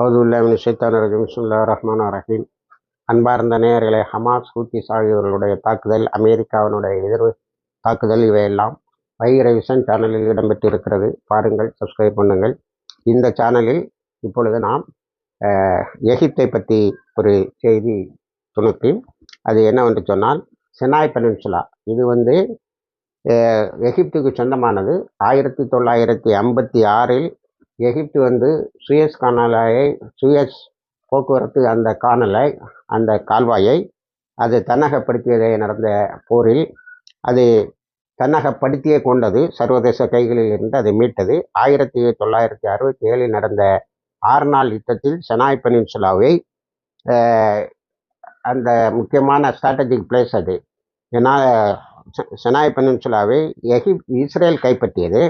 அவதுல்லாமின் ஷைத்தான் ரஜீம். பிஸ்மில்லா ரஹ்மான் ரஹீம். அன்பார்ந்த நேயர்களே Hamas Houthis ஆகியோர்களுடைய தாக்குதல் அமெரிக்காவினுடைய எதிர்வு தாக்குதல் இவையெல்லாம் வைகிர விசன் சேனலில் இடம்பெற்றிருக்கிறது. பாருங்கள் சப்ஸ்கிரைப் பண்ணுங்கள். இந்த சேனலில் இப்பொழுது நாம் எகிப்தை பற்றி ஒரு செய்தி துணுக்கி அது என்னவென்று சொன்னால் செனாய் பெனின்சுலா. இது வந்து எகிப்துக்கு சொந்தமானது. ஆயிரத்தி தொள்ளாயிரத்தி ஐம்பத்தி ஆறில் எகிப்து வந்து சுயஸ் கானலாயை சுயஸ் போக்குவரத்து அந்த காணலை அந்த கால்வாயை அது தன்னகப்படுத்தியதை நடந்த போரில். அது தன்னகப்படுத்தியே கொண்டது சர்வதேச கைகளில் இருந்து அதை மீட்டது. ஆயிரத்தி தொள்ளாயிரத்தி அறுபத்தி ஏழில் நடந்த ஆறு நாள் யுத்தத்தில் செனாய் பெனின்சுலாவை அந்த முக்கியமான ஸ்ட்ராட்டஜிக் பிளேஸ் அது. ஏன்னா செனாய் பெனின்சுலாவை எகிப் இஸ்ரேல் கைப்பற்றியது.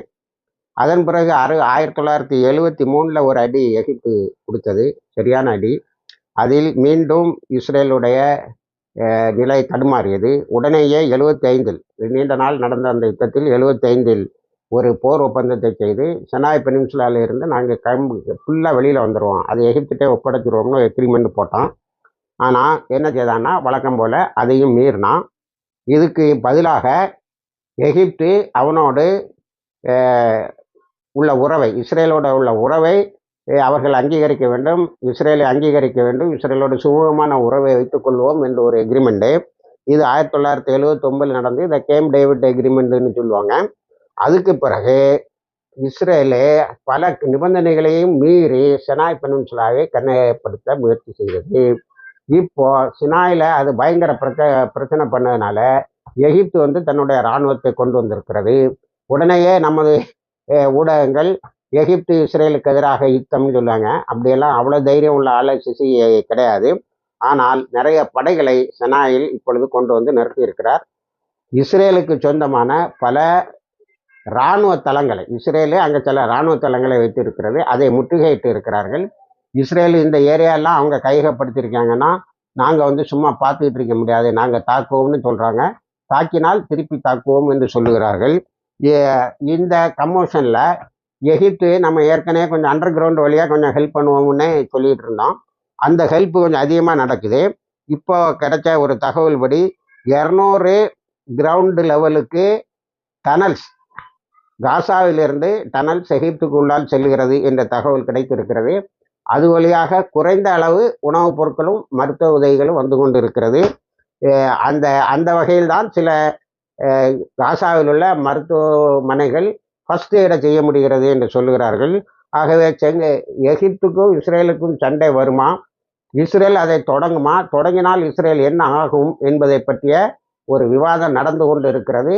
அதன் பிறகு அறு ஆயிரத்தி தொள்ளாயிரத்தி எழுவத்தி மூணில் ஒரு அடி எகிப்து கொடுத்தது. சரியான அடி. அதில் மீண்டும் இஸ்ரேலுடைய நிலை தடுமாறியது. உடனேயே எழுவத்தி ஐந்தில் நீண்ட நாள் நடந்த அந்த யுத்தத்தில் எழுவத்தி ஐந்தில் ஒரு போர் ஒப்பந்தத்தை செய்து செனாய் பெனின்சுலாவில் இருந்து நாங்கள் கிளம்பு ஃபுல்லாக வெளியில் வந்துடுவோம் அது எகிப்திட்டே ஒப்படைச்சிருவோம்னு எக்ரிமெண்ட் போட்டோம். ஆனால் என்ன செய்தான்னா வழக்கம் போல் அதையும் மீறினான். இதுக்கு பதிலாக எகிப்து அவனோடு உள்ள உறவை இஸ்ரேலோட உள்ள உறவை அவர்கள் அங்கீகரிக்க வேண்டும். இஸ்ரேலை அங்கீகரிக்க வேண்டும். இஸ்ரேலோட சுமூகமான உறவை வைத்துக்கொள்வோம் என்ற ஒரு எக்ரிமெண்ட்டு இது ஆயிரத்தி தொள்ளாயிரத்தி எழுபத்தொம்பதில் நடந்து இந்த கேம் டேவிட் எக்ரிமெண்ட்டுன்னு சொல்லுவாங்க. அதுக்கு பிறகு இஸ்ரேலே பல நிபந்தனைகளையும் மீறி செனாய் பெனின்சுலாவை கண்ணியப்படுத்த முயற்சி செய்தது. இப்போ சினாயில் அது பயங்கர பிரச்ச பிரச்சனை பண்ணதுனால எகிப்து வந்து தன்னுடைய இராணுவத்தை கொண்டு வந்திருக்கிறது. உடனேயே நமது ஊடகங்கள் எகிப்து இஸ்ரேலுக்கு எதிராக யுத்தம்னு சொல்லுவாங்க. அப்படியெல்லாம் அவ்வளோ தைரியம் உள்ள ஆளை சிசி கிடையாது. ஆனால் நிறைய படைகளை செனாயில் இப்பொழுது கொண்டு வந்து நிறுத்தியிருக்கிறார். இஸ்ரேலுக்கு சொந்தமான பல இராணுவ தளங்களை இஸ்ரேலே அங்கே சில இராணுவ தளங்களை வைத்திருக்கிறது. அதை முற்றுகையிட்டு இருக்கிறார்கள். இஸ்ரேல் இந்த ஏரியாலாம் அவங்க கையகப்படுத்தியிருக்காங்கன்னா நாங்கள் வந்து சும்மா பார்த்துக்கிட்டு இருக்க முடியாது. நாங்கள் தாக்குவோம்னு சொல்கிறாங்க தாக்கினால் திருப்பி தாக்குவோம் என்று சொல்லுகிறார்கள். இந்த கமோஷனில் எகிப்து நம்ம ஏற்கனவே கொஞ்சம் அண்டர் கிரவுண்ட் வழியாக கொஞ்சம் ஹெல்ப் பண்ணுவோம்னு சொல்லிகிட்டு இருந்தோம். அந்த ஹெல்ப் கொஞ்சம் அதிகமாக நடக்குது. இப்போ கிடைச்ச ஒரு தகவல் படி இரநூறு கிரவுண்டு லெவலுக்கு டனல்ஸ் காசாவிலிருந்து டனல்ஸ் எகிப்துக்கு உள்ளால் செல்கிறது என்ற தகவல் கிடைத்திருக்கிறது. அது வழியாக குறைந்த அளவு உணவுப் பொருட்களும் மருத்துவ உதவிகளும் வந்து கொண்டு இருக்கிறது அந்த அந்த வகையில் தான் சில காசாவில் உள்ள மருத்துவமனைகள் ஃபஸ்ட் எய்டை செய்ய முடிகிறது என்று சொல்லுகிறார்கள். ஆகவே செங்க எகிப்துக்கும் இஸ்ரேலுக்கும் சண்டை வருமா? இஸ்ரேல் அதை தொடங்குமா? தொடங்கினால் இஸ்ரேல் என்ன ஆகும் என்பதை பற்றிய ஒரு விவாதம் நடந்து கொண்டு இருக்கிறது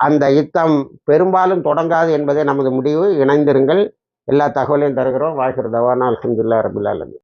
அந்த யுத்தம் பெரும்பாலும் தொடங்காது என்பதே நமது முடிவு. இணைந்திருங்கள். எல்லா தகவலையும் தருகிறோம். வாழ்கிற தவானால் அலமதுல்லா ரபுல்லாலமி